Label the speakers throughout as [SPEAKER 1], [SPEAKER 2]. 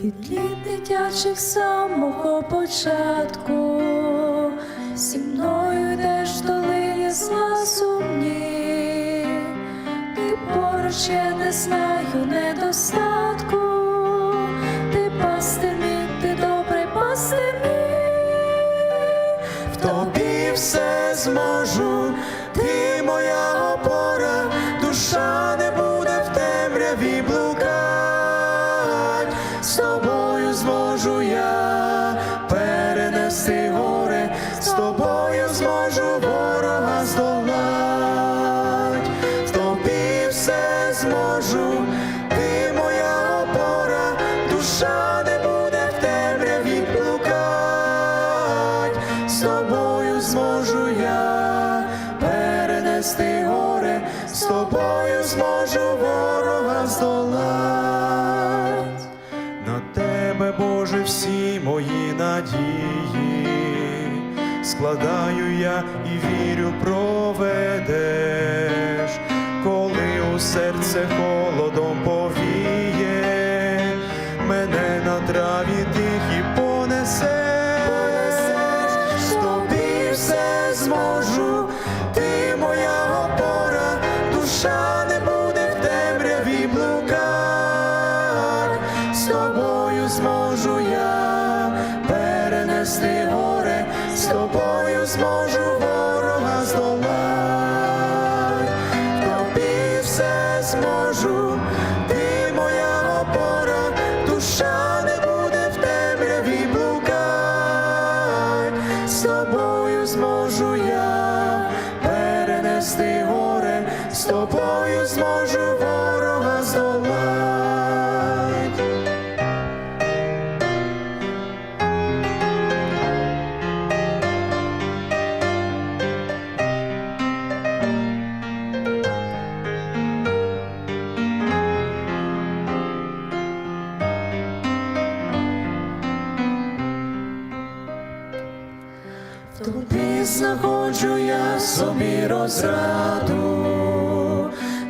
[SPEAKER 1] від літ дитячих самого початку, зі мною йдеш в долині зла сумні, ти поруч я не знаю недостатку, ти пастир ти добрий пастир.
[SPEAKER 2] В тобі все зможу, ти моя опора, душа зможу я перенести горе, з тобою зможу ворога здолать, в тобі все зможу, ти моя опора, душа не буде в темряві блукать, з тобою зможу я перенести горе, з тобою зможу ворога мої надії, складаю я і вірю, проведеш, коли у серце холодом повіє, мене на траві тихі понесеш, з все зможу, ти моя опора, душа не буде в темряві блукать, з тобою зможу я перенести горе, з тобою зможу ворога здолать, в тобі все зможу, ти моя опора, душа не буде в темряві блукать, з тобою зможу я перенести горе, з тобою зможу
[SPEAKER 1] знаходжу я собі розраду,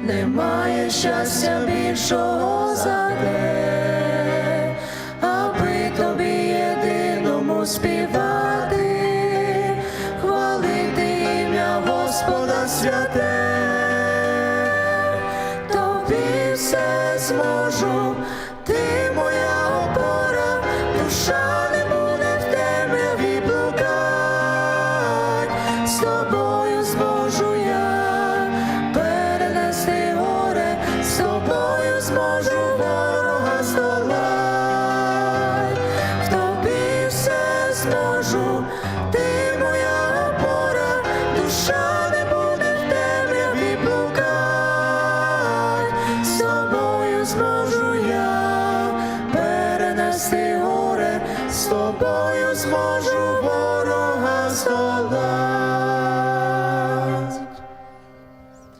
[SPEAKER 1] немає щастя більшого за те, аби тобі єдиному співати, хвалити ім'я Господа святе, тобі все зможу, ти зможу ворога здолать, в тобі все зможу, ти моя опора, душа не буде в темряві блукать, з тобою зможу я перенести горе, з тобою зможу ворога здолать.